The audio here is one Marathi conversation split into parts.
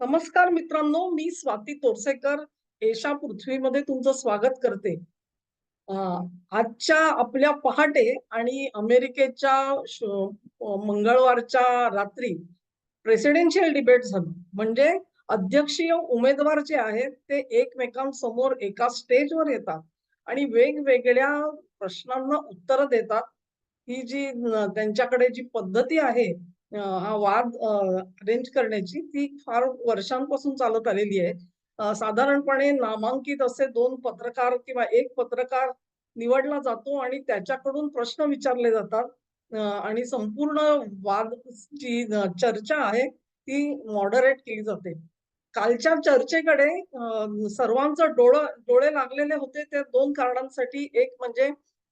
नमस्कार मित्रांनो मी स्वाती तोरसेकर. एशा पृथ्वीमध्ये तुमचं स्वागत करते. आजच्या आपल्या पहाटे आणि अमेरिकेच्या मंगळवारच्या रात्री प्रेसिडेन्शियल डिबेट झालं. म्हणजे अध्यक्षीय उमेदवार जे आहेत ते एकमेकांसमोर एका स्टेजवर येतात आणि वेगवेगळ्या प्रश्नांना उत्तरं देतात. ही जी त्यांच्याकडे जी पद्धती आहे हा वाद अरेंज करण्याची ती फार वर्षांपासून चालत आलेली आहे. साधारणपणे नामांकित असे दोन पत्रकार किंवा एक पत्रकार निवडला जातो आणि त्याच्याकडून प्रश्न विचारले जातात. आणि संपूर्ण वाद जी चर्चा आहे ती मॉडरेट केली जाते. कालच्या चर्चेकडे सर्वांचं डोळ डोळे लागलेले होते त्या दोन कारणांसाठी. एक म्हणजे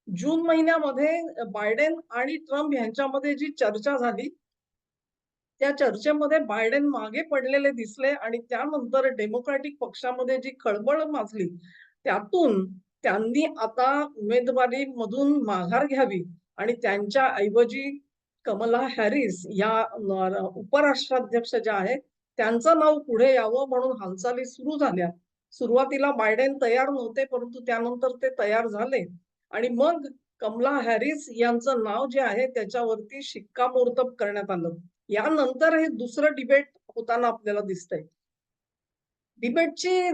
जून महिन्यामध्ये बायडेन आणि ट्रम्प यांच्यामध्ये जी चर्चा झाली त्या चर्चेमध्ये बायडेन मागे पडलेले दिसले आणि त्यानंतर डेमोक्रॅटिक पक्षामध्ये जी खळबळ माजली त्यातून त्यांनी आता उमेदवारी मधून माघार घ्यावी आणि त्यांच्या ऐवजी कमला हॅरिस या उपराष्ट्राध्यक्ष ज्या आहेत त्यांचं नाव पुढे यावं म्हणून हालचाली सुरू झाल्या. सुरुवातीला बायडेन तयार नव्हते परंतु त्यानंतर ते तयार झाले. आणि मग कमला हॅरिस यांचं नाव जे आहे त्याच्यावरती शिक्कामोर्तब करण्यात आलं. यानंतर हे दुसरं डिबेट होताना आपल्याला दिसतंय. डिबेटची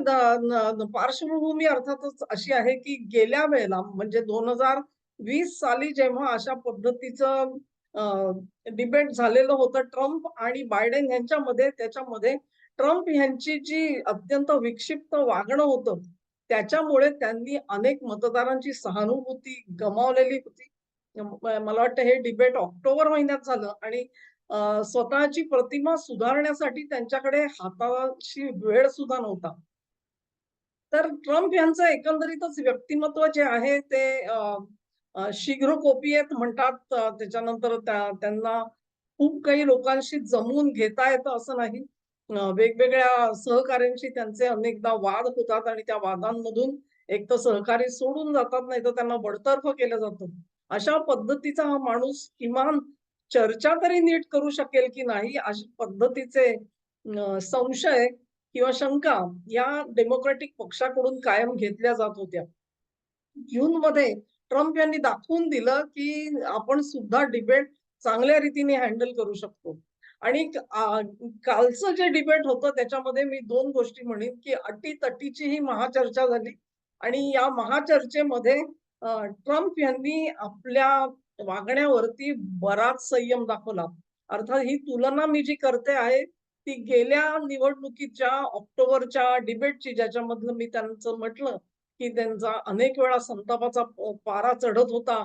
पार्श्वभूमी अर्थातच अशी आहे की गेल्या वेळेला म्हणजे दोन हजार वीस साली जेव्हा अशा पद्धतीचं डिबेट झालेलं होतं ट्रम्प आणि बायडेन यांच्यामध्ये त्याच्यामध्ये ट्रम्प यांची जी अत्यंत विक्षिप्त वागणं होतं त्याच्यामुळे त्यांनी अनेक मतदारांची सहानुभूती गमावलेली होती. मला वाटतं हे डिबेट ऑक्टोबर महिन्यात झालं आणि स्वतःची प्रतिमा सुधारण्यासाठी त्यांच्याकडे हाताशी वेळ सुद्धा नव्हता. तर ट्रम्प यांचं एकंदरीतच व्यक्तिमत्व जे आहे ते शीघ्र कोपीयेत म्हणतात त्याच्यानंतर त्यांना खूप काही लोकांशी जमून घेता येतं असं नाही. वेगवेगळ्या सहकार्यांशी त्यांचे अनेकदा वाद होतात आणि त्या वादांमधून एक तर सहकारी सोडून जातात नाही तर त्यांना बडतर्फ केलं जातं. अशा पद्धतीचा हा माणूस किमान चर्चा तरी नीट करू शकेल की नाही अशा पद्धतीचे संशय किंवा शंका या डेमोक्रॅटिक पक्षाकडून कायम घेतल्या जात होत्या. जून मध्ये ट्रम्प यांनी दाखवून दिलं की आपण सुद्धा डिबेट चांगल्या रीतीने हँडल करू शकतो. आणि कालचं जे डिबेट होतं त्याच्यामध्ये मी दोन गोष्टी म्हणेन की अटीतटीची ही महाचर्चा झाली आणि या महाचर्चेमध्ये ट्रम्प यांनी आपल्या वागण्यावरती बराच संयम दाखवला. अर्थात ही तुलना मी जी करते आहे ती गेल्या निवडणुकीच्या ऑक्टोबरच्या डिबेटची ज्याच्यामधलं मी त्यांचं म्हटलं की त्यांचा अनेक वेळा संतापाचा पारा चढत होता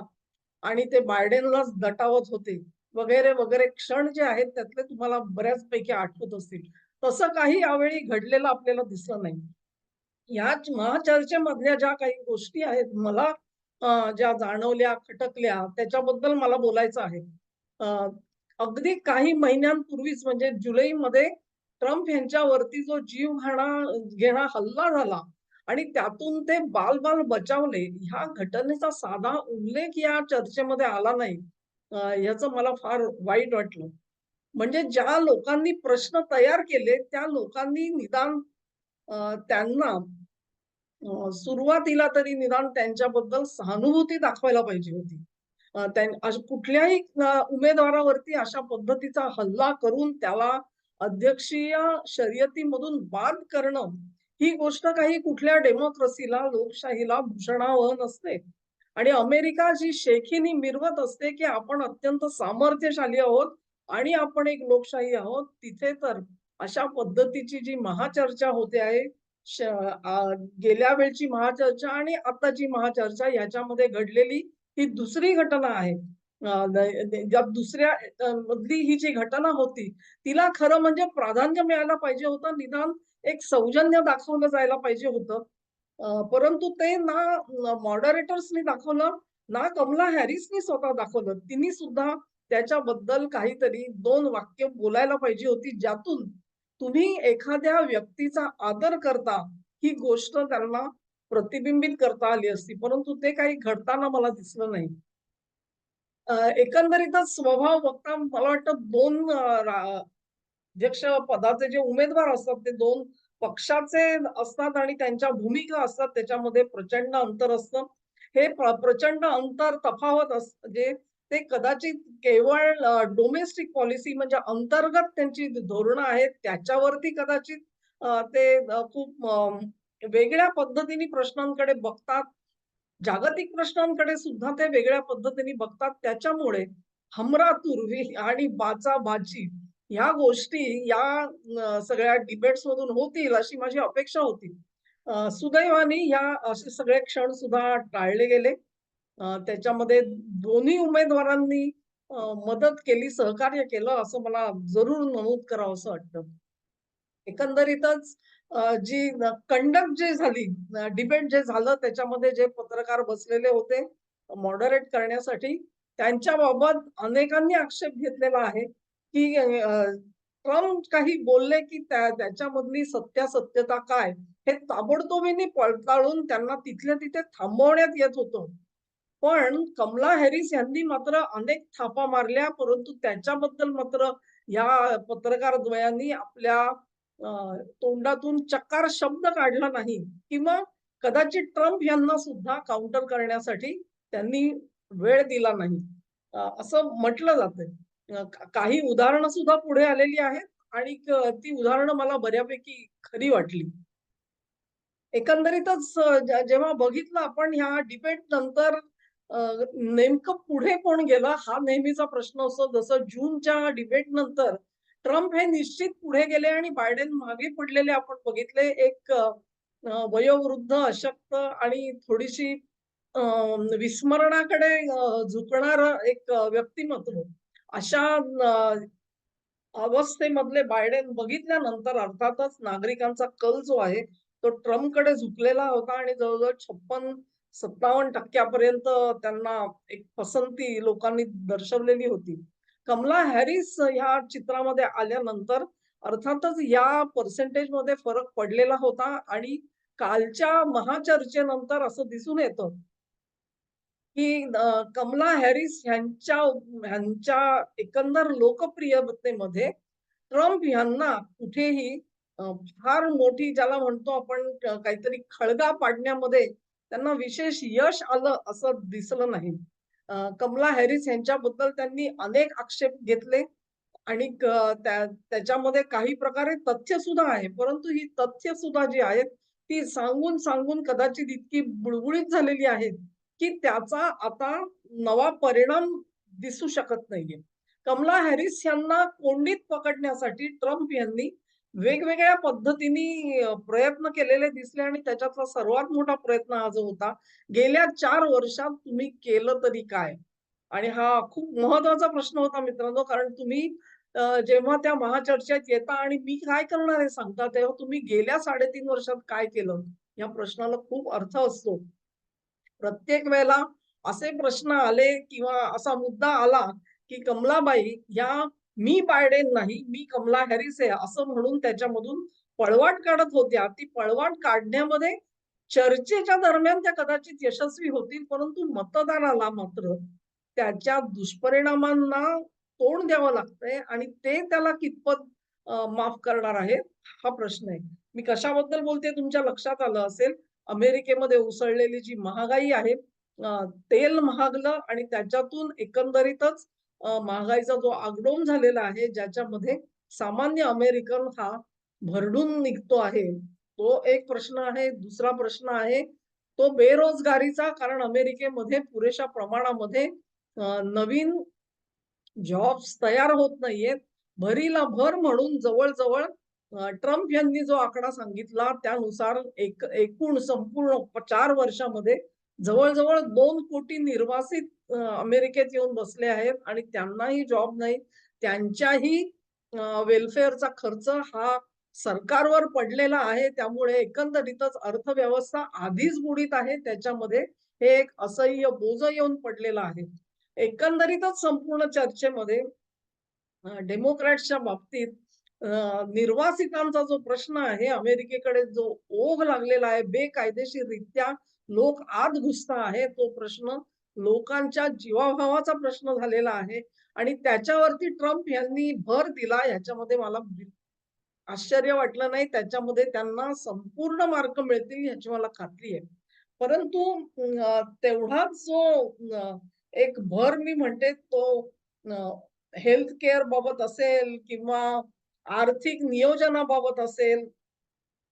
आणि ते बायडेनलाच दटावत होते. वगैरे वगैरे क्षण जे आहेत त्यातले तुम्हाला बऱ्याचपैकी आठवत असतील. तसं काही यावेळी घडलेलं आपल्याला दिसलं नाही. या महाचर्चेमधल्या ज्या काही गोष्टी आहेत मला ज्या जाणवल्या खटकल्या त्याच्याबद्दल मला बोलायचं आहे. अगदी काही महिन्यांपूर्वीच म्हणजे जुलैमध्ये ट्रम्प यांच्यावरती जो जीव घाणा घेणा हल्ला झाला आणि त्यातून ते बाल बाल बचावले ह्या घटनेचा साधा उल्लेख या चर्चेमध्ये आला नाही. याचं मला फार वाईट वाटलं. म्हणजे ज्या लोकांनी प्रश्न तयार केले त्या लोकांनी निदान त्यांना सुरुवातीला तरी निदान त्यांच्याबद्दल सहानुभूती दाखवायला पाहिजे होती. कुठल्याही उमेदवारावरती अशा पद्धतीचा हल्ला करून त्याला अध्यक्षीय शर्यतीमधून बाद करणं ही गोष्ट काही कुठल्या डेमोक्रेसीला लोकशाहीला भूषणावह नसते. आणि अमेरिका जी शेखीनी मिरवत असते की आपण अत्यंत सामर्थ्यशाली आहोत आणि आपण एक लोकशाही आहोत तिथे तर अशा पद्धतीची जी महाचर्चा होते आहे गेल्या वेळची महाचर्चा आणि आताची महाचर्चा याच्यामध्ये घडलेली ही दुसरी घटना आहे. दुसऱ्या मधली ही जी घटना होती तिला खरं म्हणजे प्राधान्य मिळायला पाहिजे होतं निदान एक सौजन्य दाखवलं जायला पाहिजे होतं. परंतु ते ना मॉडरेटर्सनी दाखवलं ना कमला हॅरिसनी स्वतः दाखवलं. तिने सुद्धा त्याच्याबद्दल काहीतरी दोन वाक्य बोलायला पाहिजे होती ज्यातून तुम्ही एखाद्या व्यक्तीचा आदर करता ही गोष्ट त्यांना प्रतिबिंबित करता आली असती परंतु ते काही घडताना मला दिसलं नाही. एकंदरीतच स्वभाव बघता मला वाटतं दोन अध्यक्ष पदाचे जे उमेदवार असतात ते दोन पक्षाचे असतात आणि त्यांच्या भूमिका असतात त्याच्यामध्ये प्रचंड अंतर असतं. हे प्रचंड अंतर तफावत अस जे ते कदाचित केवळ डोमेस्टिक पॉलिसी म्हणजे अंतर्गत त्यांची धोरणं आहेत त्याच्यावरती कदाचित ते खूप वेगळ्या पद्धतीने प्रश्नांकडे बघतात. जागतिक प्रश्नांकडे सुद्धा ते वेगळ्या पद्धतीने बघतात. त्याच्यामुळे हमरा तुर्वी आणि बाचा बाची ह्या गोष्टी या सगळ्या डिबेट्स मधून होतील अशी माझी अपेक्षा होती. सुदैवानी सुदैवाने या असे सगळे क्षण सुद्धा टाळले गेले. त्याच्यामध्ये दोन्ही उमेदवारांनी मदत केली सहकार्य केलं असं मला जरूर नमूद करावं असं वाटतं. एकंदरीतच जी कंडक्ट जे झाली डिबेट जे झालं त्याच्यामध्ये जे पत्रकार बसलेले होते मॉडरेट करण्यासाठी त्यांच्याबाबत अनेकांनी आक्षेप घेतलेला आहे की ट्रम्प काही बोलले की त्याच्यामधली सत्यासत्यता काय? हे ताबडतोबीने पडताळून त्यांना तिथल्या तिथे थांबवण्यात येत होतं. पण कमला हॅरिस यांनी मात्र अनेक थापा मारल्या परंतु त्याच्याबद्दल मात्र या पत्रकार द्वयांनी आपल्या तोंडातून चक्कार शब्द काढला नाही. किंवा कदाचित ट्रम्प यांना सुद्धा काउंटर करण्यासाठी त्यांनी वेळ दिला नाही. असं म्हटलं जातंय. काही उदाहरणं सुद्धा पुढे आलेली आहेत आणि ती उदाहरणं मला बऱ्यापैकी खरी वाटली. एकंदरीतच जेव्हा बघितलं आपण ह्या डिबेट नंतर नेमकं पुढे कोण गेला हा नेहमीचा प्रश्न असतो. जसं जूनच्या डिबेट नंतर ट्रम्प हे निश्चित पुढे गेले आणि बायडेन मागे पडलेले आपण बघितले. एक वयोवृद्ध अशक्त आणि थोडीशी विस्मरणाकडे झुकणार एक व्यक्तिमत्व. अशा अवस्थेमधले बायडेन बघितल्यानंतर अर्थातच नागरिकांचा कल जो आहे तो ट्रम्पकडे झुकलेला होता आणि जवळजवळ छप्पन सत्तावन्न टक्क्यापर्यंत त्यांना एक पसंती लोकांनी दर्शवलेली होती. कमला हॅरिस ह्या चित्रामध्ये आल्यानंतर अर्थातच या पर्सेंटेजमध्ये फरक पडलेला होता आणि कालच्या महाचर्चेनंतर असं दिसून येतं की कमला हॅरिस ह्यांच्या ह्यांच्या एकंदर लोकप्रियतेमध्ये ट्रम्प यांना कुठेही फार मोठी ज्याला म्हणतो आपण काहीतरी खळगा पाडण्यामध्ये त्यांना विशेष यश आलं असं दिसलं नाही. कमला हॅरिस यांच्याबद्दल त्यांनी अनेक आक्षेप घेतले आणि त्याच्यामध्ये काही प्रकारे तथ्य सुद्धा आहे. परंतु ही तथ्य सुद्धा जी आहेत ती सांगून सांगून कदाचित इतकी बुळबुळीत झालेली आहेत की त्याचा आता नवा परिणाम दिसू शकत नाहीये. कमला हॅरिस यांना कोंडीत पकडण्यासाठी ट्रम्प यांनी वेगवेगळ्या पद्धतीने प्रयत्न केलेले दिसले आणि त्याच्यातला सर्वात मोठा प्रयत्न हा जो होता गेल्या चार वर्षात तुम्ही केलं तरी काय? आणि हा खूप महत्त्वाचा प्रश्न होता मित्रांनो कारण तुम्ही जेव्हा त्या महाचर्चेत येता आणि मी काय करणार आहे सांगता तेव्हा तुम्ही गेल्या साडेतीन वर्षात काय केलं? या प्रश्नाला खूप अर्थ असतो. प्रत्येक वेळेला असे प्रश्न आले किंवा असा मुद्दा आला की कमलाबाई या मी बायडेन नाही मी कमला हॅरिस आहे असं म्हणून त्याच्यामधून पळवाट काढत होत्या. ती पळवाट काढण्यामध्ये चर्चेच्या दरम्यान त्या कदाचित यशस्वी होतील परंतु मतदाराला मात्र त्याच्या दुष्परिणामांना तोंड द्यावं लागतंय आणि ते त्याला कितपत माफ करणार आहेत हा प्रश्न आहे. मी कशाबद्दल बोलते तुमच्या लक्षात आलं असेल? अमेरिकेमध्ये उसळलेली जी महागाई आहे तेल महागलं आणि त्याच्यातून एकंदरीतच महागाईचा जो आगडोम झालेला आहे ज्याच्यामध्ये सामान्य अमेरिकन हा भरडून निघतो आहे तो एक प्रश्न आहे. दुसरा प्रश्न आहे तो बेरोजगारीचा कारण अमेरिकेमध्ये पुरेशा प्रमाणामध्ये नवीन जॉब्स तयार होत नाहीयेत. भरीला भर म्हणून जवळजवळ ट्रम्प यांनी जो आकडा सांगितला त्यानुसार एक एकूण संपूर्ण चार वर्षामध्ये जवळजवळ दोन कोटी निर्वासित अमेरिकेत येऊन बसले आहेत आणि त्यांनाही जॉब नाही. त्यांच्याही वेलफेअरचा खर्च हा सरकारवर पडलेला आहे. त्यामुळे एकंदरीतच अर्थव्यवस्था आधीच बुडीत आहे. त्याच्यामध्ये हे एक असह्य बोज येऊन पडलेलं आहे. एकंदरीतच संपूर्ण चर्चेमध्ये डेमोक्रॅट्सच्या बाबतीत निर्वासितांचा जो प्रश्न आहे अमेरिकेकडे जो ओघ लागलेला आहे बेकायदेशीररित्या लोक आत घुसता आहे तो प्रश्न लोकांच्या जीवाभावाचा प्रश्न झालेला आहे आणि त्याच्यावरती ट्रम्प यांनी भर दिला ह्याच्यामध्ये मला आश्चर्य वाटलं नाही. त्याच्यामध्ये त्यांना संपूर्ण मार्क मिळतील ह्याची मला खात्री आहे. परंतु तेवढाच जो एक भर मी म्हणते तो हेल्थ केअर बाबत असेल किंवा आर्थिक नियोजनाबाबत असेल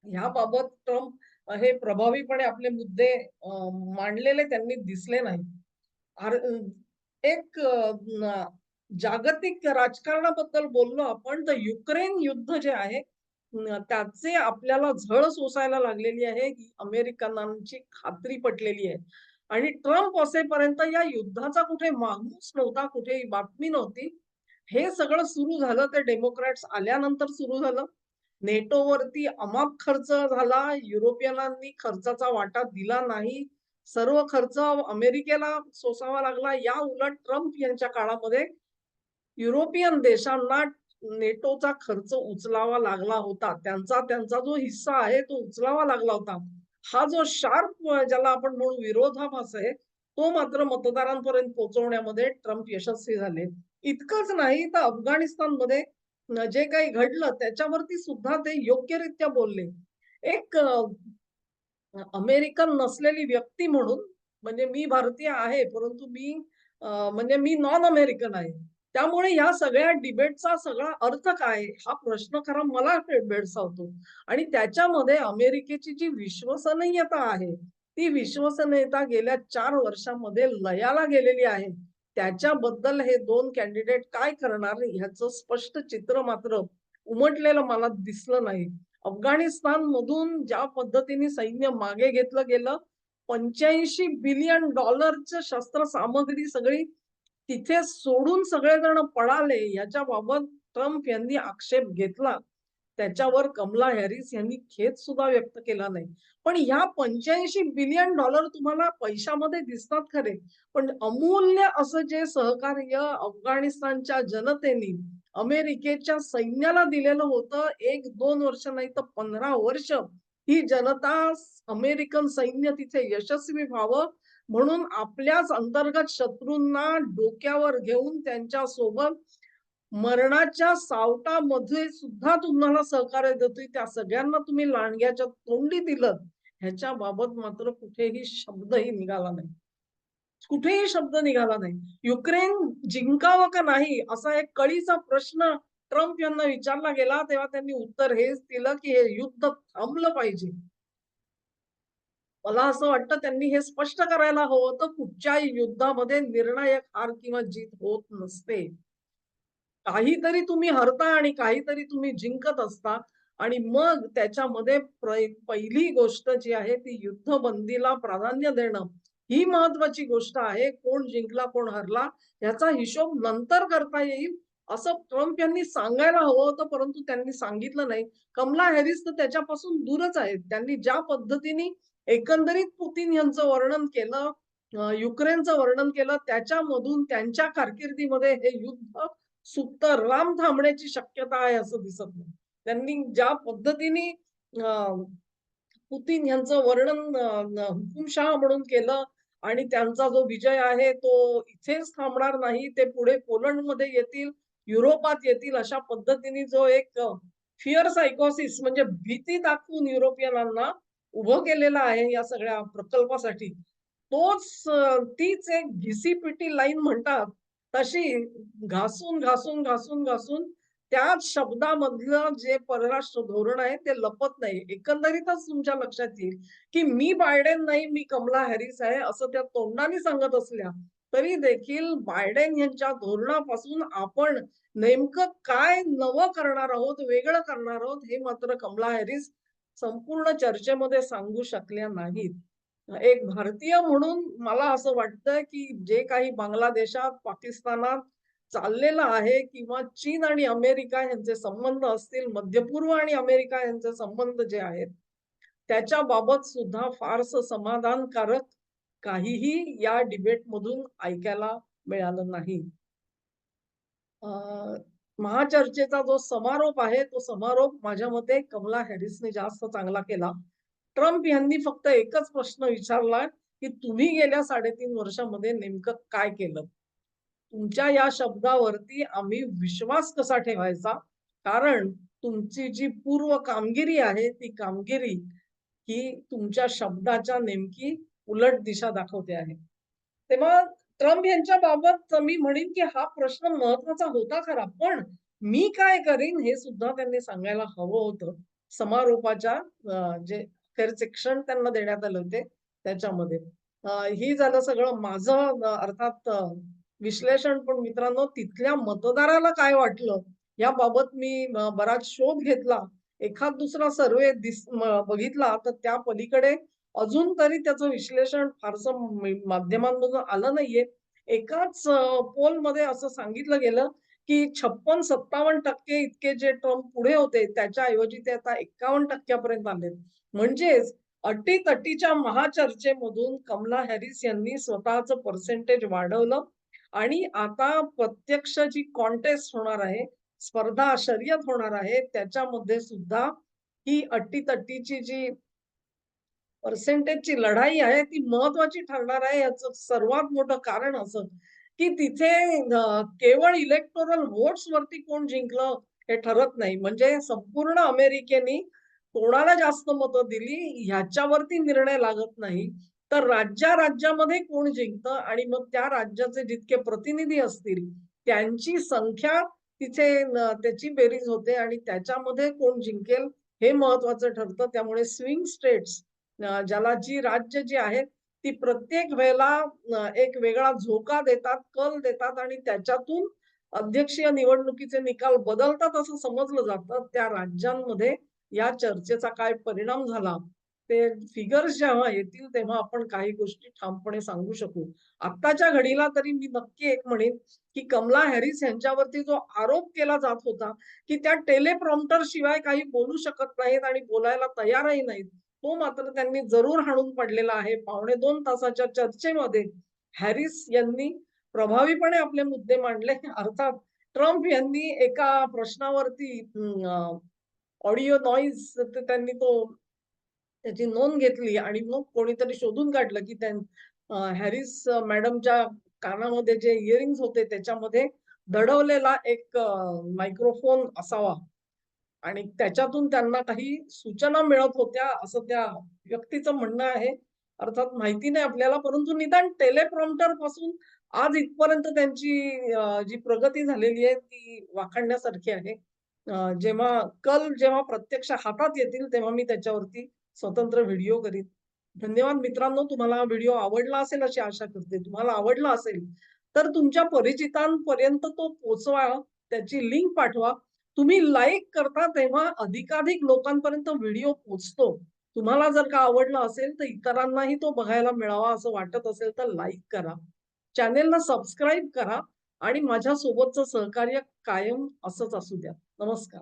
ह्याबाबत ट्रम्प हे प्रभावीपणे आपले मुद्दे मांडलेले त्यांनी दिसले नाही. एक जागतिक राजकारणाबद्दल बोललो आपण तर युक्रेन युद्ध जे आहे त्याचे आपल्याला झळ सोसायला लागलेली आहे अमेरिकनांची खात्री पटलेली आहे. आणि ट्रम्प असेपर्यंत या युद्धाचा कुठे मागूस नव्हता कुठे बातमी नव्हती. हे सगळं सुरू झालं ते डेमोक्रॅट्स आल्यानंतर सुरू झालं. नेटोवरती अमाप खर्च झाला युरोपियनांनी खर्चाचा वाटा दिला नाही. सर्व खर्च अमेरिकेला सोसावा लागला. या उलट ट्रम्प यांच्या काळामध्ये युरोपियन देशांना नेटोचा खर्च उचलावा लागला होता. त्यांचा त्यांचा जो हिस्सा आहे तो उचलावा लागला होता. हा जो शार्प ज्याला आपण म्हणू विरोधाभास आहे तो मात्र मतदारांपर्यंत पोहोचवण्यामध्ये ट्रम्प यशस्वी झाले. इतकंच नाही तर अफगाणिस्तानमध्ये जे काही घडलं त्याच्यावरती सुद्धा ते योग्यरित्या बोलले. एक अमेरिकन नसलेली व्यक्ती म्हणून म्हणजे मी भारतीय आहे परंतु मी म्हणजे मी नॉन अमेरिकन आहे. त्यामुळे या सगळ्या डिबेटचा सगळा अर्थ काय? हा प्रश्न खरा मला भेडसावतो. आणि त्याच्यामध्ये अमेरिकेची जी विश्वसनीयता आहे ती विश्वसनीयता गेल्या चार वर्षामध्ये लयाला गेलेली आहे. त्याच्याबद्दल हे दोन कॅन्डिडेट काय करणार ह्याचं स्पष्ट चित्र मात्र उमटलेलं मला दिसलं नाही. अफगाणिस्तान मधून ज्या पद्धतीने सैन्य मागे घेतलं गेलं पंच्याऐंशी बिलियन डॉलरचं शस्त्र सामग्री सगळी तिथे सोडून सगळेजण पळाले याच्या बाबत ट्रम्प यांनी आक्षेप घेतला. त्याच्यावर कमला हॅरिस यांनी खेद सुद्धा व्यक्त केला नाही. पण ह्या पंच्याऐंशी बिलियन डॉलर तुम्हाला पैशामध्ये दिसतात खरे पण अमूल्य असं जे सहकार्य अफगाणिस्तानच्या जनतेने अमेरिकेच्या सैन्याला दिलेलं होतं. एक दोन वर्ष नाही तर पंधरा वर्ष ही जनता अमेरिकन सैन्य तिथे यशस्वी व्हावं म्हणून आपल्याच अंतर्गत शत्रूंना डोक्यावर घेऊन त्यांच्यासोबत मरणाच्या सावटामध्ये सुद्धा तुम्हाला सहकार्य देतोय. त्या सगळ्यांना तुम्ही लांडग्याच्या तोंडी दिलं. ह्याच्या बाबत मात्र कुठेही शब्दही निघाला नाही. कुठेही शब्द निघाला नाही. युक्रेन जिंकावं का नाही असा एक कळीचा प्रश्न ट्रम्प यांना विचारला गेला तेव्हा त्यांनी उत्तर हेच दिलं की हे युद्ध थांबलं पाहिजे. मला असं वाटतं त्यांनी हे स्पष्ट करायला हवं होतं कुठच्याही युद्धामध्ये निर्णायक हार किंवा जीत होत नसते. काहीतरी तुम्ही हरता आणि काहीतरी तुम्ही जिंकत असता आणि मग त्याच्यामध्ये पहिली गोष्ट जी आहे ती युद्धबंदीला प्राधान्य देणं. ही महत्वाची गोष्ट आहे. कोण जिंकला कोण हरला याचा हिशोब नंतर करता येईल असं ट्रम्प यांनी सांगायला हवं होतं परंतु त्यांनी सांगितलं नाही. कमला हॅरिस तर त्याच्यापासून दूरच आहेत. त्यांनी ज्या पद्धतीने एकंदरीत पुतीन यांचं वर्णन केलं युक्रेनचं वर्णन केलं त्याच्यामधून त्यांच्या कारकिर्दीमध्ये हे युद्ध सुप्त राम थांबण्याची शक्यता आहे असं दिसत नाही. त्यांनी ज्या पद्धतीने पुतीन यांचं वर्णन हुकुमशाह म्हणून केलं आणि त्यांचा जो विजय आहे तो इथेच थांबणार नाही. ते पुढे पोलंडमध्ये येतील युरोपात येतील अशा पद्धतीने जो एक फिअर सायकोसिस म्हणजे भीती दाखवून युरोपियनांना उभं केलेलं आहे या सगळ्या प्रकल्पासाठी. तोच तीच एक घिसीपिटी लाईन म्हणतात तशी घासून घासून घासून घासून त्याच शब्दामधलं जे परराष्ट्र धोरण आहे ते लपत नाही. एकंदरीतच तुमच्या लक्षात येईल की मी बायडेन नाही मी कमला हॅरिस आहे असं त्या तोंडाने सांगत असल्या तरी देखील बायडेन यांच्या धोरणापासून आपण नेमकं काय नवं करणार आहोत वेगळं करणार आहोत हे मात्र कमला हॅरिस संपूर्ण चर्चेमध्ये सांगू शकल्या नाहीत. एक भारतीय म्हणून मला असं वाटतं की जे काही बांगलादेशात पाकिस्तानात चाललेला आहे किंवा चीन आणि अमेरिका यांचे संबंध असतील मध्यपूर्व आणि अमेरिका यांचे संबंध जे आहेत त्याच्या बाबत सुद्धा फारस समाधानकारक काहीही या डिबेट मधून ऐकायला मिळालं नाही. महाचर्चेचा जो समारोप आहे तो समारोप माझ्या मते कमला हॅरिसने जास्त चांगला केला. ट्रम्प यांनी फक्त एकच प्रश्न विचारला की तुम्ही गेल्या साडेतीन वर्षामध्ये नेमकं काय केलं? तुमच्या या शब्दावरती आम्ही विश्वास कसा ठेवायचा? कारण तुमची जी पूर्व कामगिरी आहे ती कामगिरी ही तुमच्या शब्दाच्या नेमकी उलट दिशा दाखवते आहे. तेव्हा ट्रम्प यांच्या बाबत मी म्हणेन की हा प्रश्न महत्त्वाचा होता खरा पण मी काय करीन हे सुद्धा त्यांनी सांगायला हवं होतं. समारोपाच्या जे अखेरचे क्षण त्यांना देण्यात आले होते त्याच्यामध्ये. ही झालं सगळं माझं अर्थात विश्लेषण पण मित्रांनो तिथल्या मतदाराला काय वाटलं? याबाबत मी बराच शोध घेतला. एखाद दुसरा सर्वे दिस बघितला तर त्या पलीकडे अजून तरी त्याचं विश्लेषण फारसं माध्यमांमधून आलं नाहीये. एकाच पोलमध्ये असं सांगितलं गेलं की छप्पन सत्तावन्न टक्के इतके जे ट्रम्प पुढे होते त्याच्या ऐवजी ते आता एक्कावन्न टक्क्यापर्यंत आले म्हणजेच अटीतटीच्या महाचर्चेमधून कमला हॅरिस यांनी स्वतःचं पर्सेंटेज वाढवलं. आणि आता प्रत्यक्ष जी कॉन्टेस्ट होणार आहे स्पर्धा शर्यत होणार आहे त्याच्यामध्ये सुद्धा ही अट्टीतट्टीची जी पर्सेंटेजची लढाई आहे ती महत्वाची ठरणार आहे. याचं सर्वात मोठं कारण असं की तिथे केवळ इलेक्टोरल वोट्स वरती कोण जिंकलं हे ठरत नाही. म्हणजे संपूर्ण अमेरिकेनी कोणाला जास्त मतं दिली ह्याच्यावरती निर्णय लागत नाही. तर राज्या राज्यामध्ये कोण जिंकतं? आणि मग त्या राज्याचे जितके प्रतिनिधी असतील त्यांची संख्या तिथे त्याची बेरीज होते आणि त्याच्यामध्ये कोण जिंकेल हे महत्वाचं ठरतं. त्यामुळे स्विंग स्टेट्स ज्याला जी राज्य जी आहेत ती प्रत्येक वेळेला एक वेगळा झोका देतात कल देतात आणि त्याच्यातून अध्यक्षीय निवडणुकीचे निकाल बदलतात असं समजलं जातं. त्या राज्यांमध्ये या चर्चेचा काय परिणाम झाला? ते फिगर्स जेव्हा येतील तेव्हा आपण काही गोष्टी ठामपणे सांगू शकू. आत्ताच्या घडीला तरी मी नक्की एक म्हणेन की कमला हॅरिस यांच्यावरती जो आरोप केला जात होता की त्या टेलेप्रॉम्प्टर शिवाय काही बोलू शकत नाहीत आणि बोलायला तयारही नाहीत तो मात्र त्यांनी जरूर हाणून पडलेला आहे. पावणे दोन तासाच्या चर्चेमध्ये हॅरिस यांनी प्रभावीपणे आपले मुद्दे मांडले. अर्थात ट्रम्प यांनी एका प्रश्नावरती ऑडिओ नॉईज त्यांनी तो त्याची नोंद घेतली आणि मग कोणीतरी शोधून काढलं की त्यां हॅरिस मॅडमच्या कानामध्ये जे इयरिंग्स होते त्याच्यामध्ये दडवलेला एक मायक्रोफोन असावा. आणि त्याच्यातून त्यांना काही सूचना मिळत होत्या असं त्या व्यक्तीचं म्हणणं आहे. अर्थात माहिती नाही आपल्याला परंतु निदान टेलेप्रॉम्प्टरपासून आज इथपर्यंत त्यांची जी प्रगती झालेली आहे ती वाखाणण्यासारखी आहे. जेव्हा कल जेव्हा प्रत्यक्ष हातात येतील तेव्हा मी त्याच्यावरती स्वतंत्र व्हिडिओ करीन धन्यवाद मित्रांनो तुम्हाला हा व्हिडिओ आवडला असेल अशी आशा करते. तुम्हाला आवडला असेल तर तुमच्या परिचितांपर्यंत तो पोचवा त्याची लिंक पाठवा. तुम्ही लाईक करता तेव्हा अधिकाधिक लोकांपर्यंत व्हिडिओ पोचतो. तुम्हाला जर का आवडला असेल तर इतरांनाही तो बघायला मिळावा असं वाटत असेल तर लाईक करा. चॅनेलला सबस्क्राईब करा आणि माझ्या सोबतचं सहकार्य कायम असंच असू द्या. नमस्कार.